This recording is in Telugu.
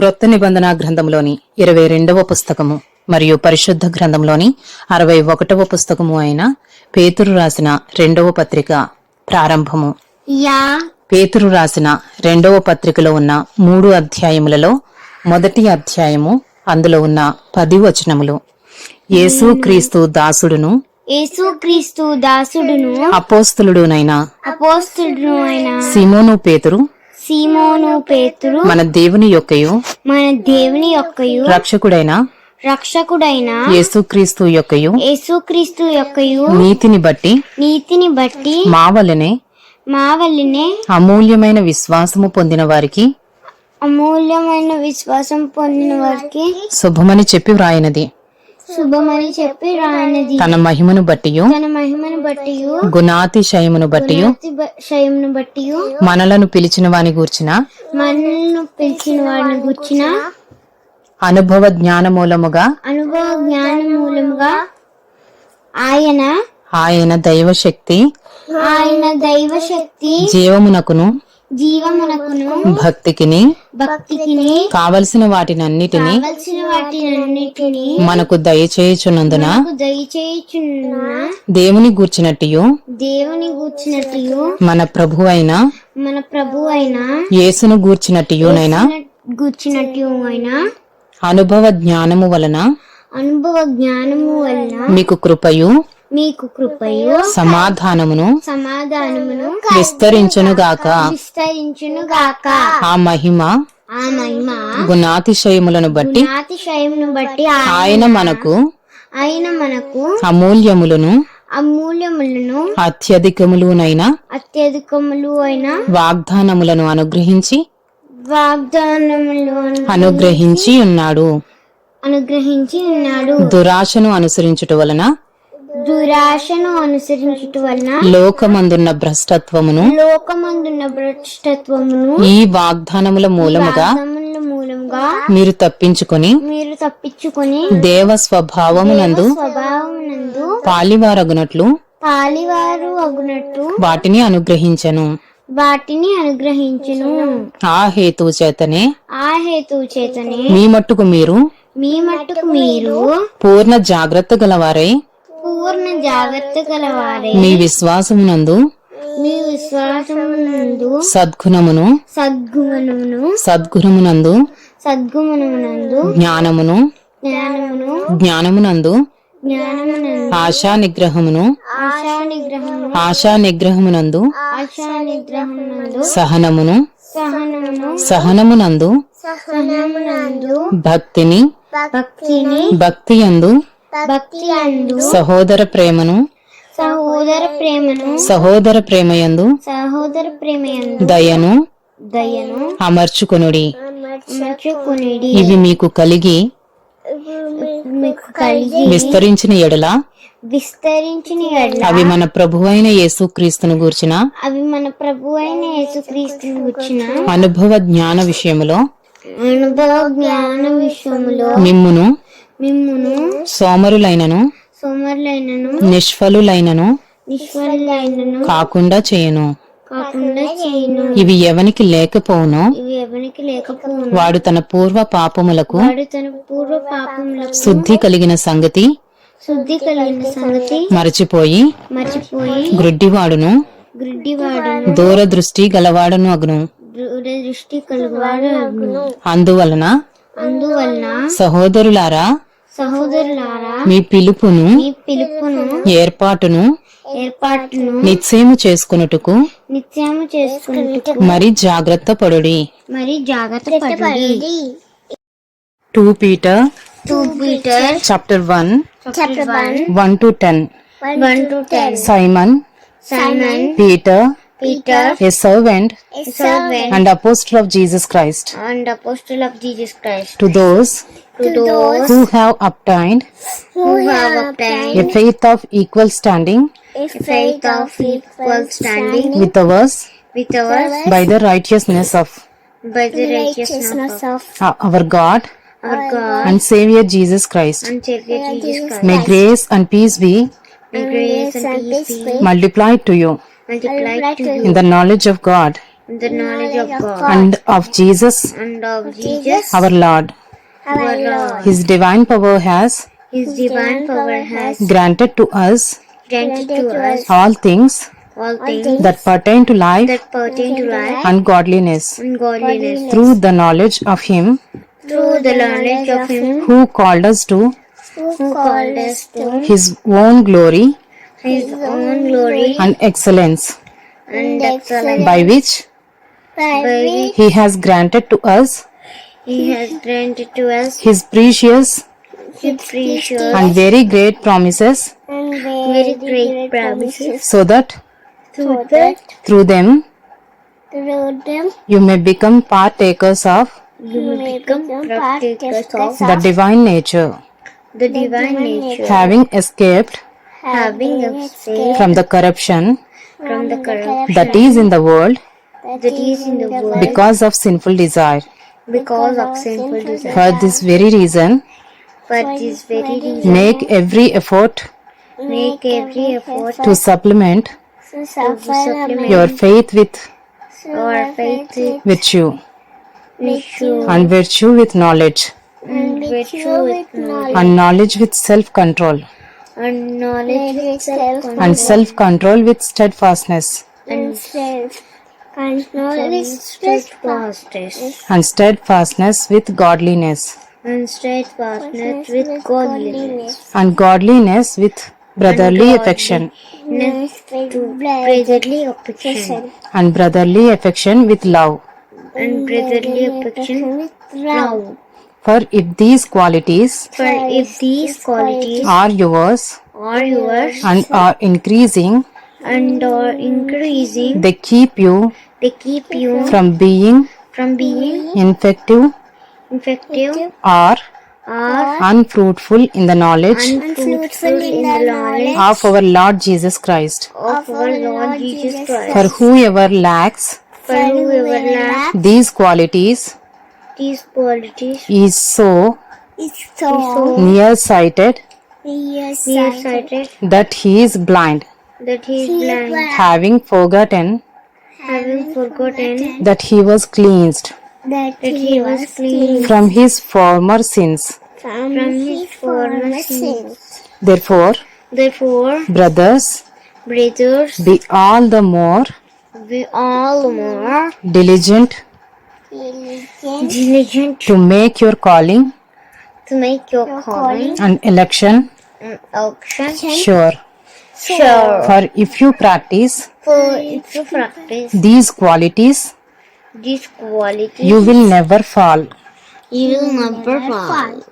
క్రొత్త నిబంధన గ్రంథంలోని ఇరవై రెండవ పుస్తకము మరియు పరిశుద్ధ గ్రంథంలోని అరవై ఒకటవ పుస్తకము అయిన పేతురు రాసిన రెండవ పత్రిక ప్రారంభము. పేతురు రాసిన రెండవ పత్రికలో ఉన్న మూడు అధ్యాయములలో మొదటి అధ్యాయము అందులో ఉన్న పది వచనములు. యేసు క్రీస్తు దాసుడును యేసుక్రీస్తు దాసుడును అపోస్తులుడునైన సిమోను పేతురు సీమోను పేతురు. మన దేవుని యొక్కయు. మన దేవుని యొక్కయు. రక్షకుడైన. రక్షకుడైన. యేసుక్రీస్తు యొక్కయు. యేసుక్రీస్తు యొక్కయు. నీతిని బట్టి. నీతిని బట్టి. మా వలనే. మా వల్లనే అమూల్యమైన విశ్వాసము పొందిన వారికి. అమూల్యమైన విశ్వాసం పొందిన వారికి. శుభమని చెప్పి వ్రాయినది. శుభమని చెప్పి రానది. తన మహిమను బట్టియు తన మహిమను బట్టి గుణాతిశయమును బట్టియు శయమును బట్టి మనలను పిలిచిన వాని గూర్చిన మనల్ని పిలిచిన వారిని గుర్చిన అనుభవ జ్ఞానమూలముగా అనుభవ జ్ఞాన మూలముగా ఆయన ఆయన దైవశక్తి ఆయన దైవ శక్తి జీవమునకును జీవమునకును భక్తికిని భక్తికిని కావలసిన వాటినన్నిటిని కావలసిన వాటినన్నిటిని మనకు దయచేయుచున్నందున దయచేయుచున్న దేవుని గూర్చినట్టియు దేవుని గూర్చినట్టు మన ప్రభు అయిన మన ప్రభు అయిన యేసును గూర్చినట్టియునైనా గూర్చినట్టు అయిన అనుభవ జ్ఞానము వలన అనుభవ జ్ఞానము వలన మీకు కృపయు మీకు కృపయు సమాధానమును సమాధానమును విస్తరించునుగాక. విస్తరించును గాక ఆ మహిమ ఆ మహిమ గుణాతిశయములను బట్టి అతిశయమును బట్టి ఆయన మనకు ఆయన మనకు అమూల్యములను అమూల్యములను అత్యధికములునైన అత్యధికములు అయిన వాగ్దానములను అనుగ్రహించి వాగ్దానములు అనుగ్రహించి ఉన్నాడు. అనుగ్రహించి ఉన్నాడు. దురాశను అనుసరించుట వలన దురాశను అనుసరించుట వలన లోకమందున్న భ్రష్టత్వమును లోకమందున్న భ్రష్టత్వమును ఈ వాగ్దానముల మూలముగా మీరు తప్పించుకొని మీరు తప్పించుకొని దేవ స్వభావమునందు స్వభావమునందు పాలివారగునట్లు పాలివారు అగునట్టు వాటిని అనుగ్రహించను. వాటిని అనుగ్రహించును. ఆ హేతువు చేతనే ఆ హేతువు చేతనే మీ మట్టుకు మీరు మీ మట్టుకు మీరు పూర్ణ జాగ్రత్త గలవారై పూర్ణ జాగ్రత్త గలవారే. మీ విశ్వాసమునందు మీ విశ్వాసమునందు సద్గుణమును సద్గుణమును సద్గుణమునందు సద్గుణమునందు జ్ఞానమును జ్ఞానమును జ్ఞానమునందు జ్ఞానమునందు ఆశా నిగ్రహమును ఆశా నిగ్రహము ఆశా నిగ్రహమునందు ఆశా నిగ్రహమునందు సహనమును సహనమును సహనమునందు సహనమునందు భక్తిని భక్తిని భక్తి యందు భక్తి సహోదర ప్రేమను సహోదర ప్రేమను సహోదర ప్రేమయందు సహోదర ప్రేమయందు దయను దయను అమర్చుకొనుడి. ఇవి మీకు కలిగి విస్తరించిన ఎడల విస్తరించిన ఎడల అవి మన ప్రభువైన యేసుక్రీస్తును గూర్చిన అవి మన ప్రభు అయిన యేసుక్రీస్తుని వచ్చిన అనుభవ జ్ఞాన విషయములో అనుభవ జ్ఞాన విషయములో మిమ్మును మిమ్మును సోమరులైనను సోమరులైనను నిష్ఫలులైనను నిష్ఫలైనను కాకుండా చేయను. కాకుండా చేయను. ఇవి ఎవనికి ఇవి లేకపోవును వాడు తన పూర్వ పాపములకు వాడు తన పూర్వ పాపములకు శుద్ధి కలిగిన సంగతి శుద్ధి కలిగిన సంగతి మరచిపోయి మర్చిపోయి గ్రుడ్డివాడును గ్రుడ్డివాడును దూరదృష్టి గలవాడును అగును. దూర దృష్టి కలుగువాడు. అందువలన అందువలన సహోదరులారా సహోదరులారా మీ పిలుపును మీ పిలుపును ఏర్పాటును ఏర్పాటును నిశ్చయము చేసుకున్నట్టుకు నిత్యము చేసుకున్నట్టుకు మరి జాగ్రత్త పడుడి. మరి జాగ్రత్త పడండి. Two Peter two Peter chapter one chapter one one to ten one to ten Simon Simon Peter Peter a servant servant and apostle of Jesus Christ and apostle of Jesus Christ to those to those who have obtained? Who have obtained? A faith of equal standing. A faith of equal standing. With ours with ours by the righteousness of by the righteousness of our God our God. And Savior Jesus Christ. and Savior Jesus Christ. May grace and peace be May grace and peace be multiplied to you. multiplied to you. in the knowledge of God the knowledge of God. And of Jesus, and of Jesus, our Lord. Uh, our Lord. His divine power has His divine power has granted to us granted to us all things all things that pertain to life that pertain to life and godliness and godliness through the knowledge of Him through the knowledge of Him who called us to who called us to His own glory His own glory and excellence, and excellence, by which by which He has granted to us He has granted to us His precious His precious and very great promises, and very great promises, so that through that through them through them you may become partakers of you may become partakers of the divine nature, the divine nature, having escaped having escaped from the corruption from the corruption. that is in the world that is in the world. because of sinful desire. Because of sinful desire. For this very reason, For this very reason, make every effort make every effort to supplement to to supplement your faith with our faith with virtue virtue and virtue with knowledge. And virtue with knowledge. and knowledge with self-control. And knowledge with self and self-control with steadfastness. And self and knowledge steadfastness. And steadfastness with godliness. And steadfastness with godliness. and godliness with brotherly affection. to brotherly affection. and brotherly affection with love. and brotherly affection with love. For if these qualities For if these qualities are yours are yours and are increasing, and are increasing, they keep you they keep you from being from being infective infective or or unfruitful in the knowledge unfruitful in the knowledge of our Lord Jesus Christ. of our Lord Jesus Christ. For whoever lacks For whoever lacks these qualities these qualities is so is so nearsighted nearsighted nearsighted that he is blind, that he is blind, having forgotten having forgotten that he was cleansed that that he was clean from his former sins. from from his his former sins. Therefore, Therefore, brothers, brothers, be all the more be all the more diligent diligent diligent to make your calling to make your calling and election and election sure. Sure. For if you practice For if you practice these qualities, these qualities, you will never fall. you will never fall.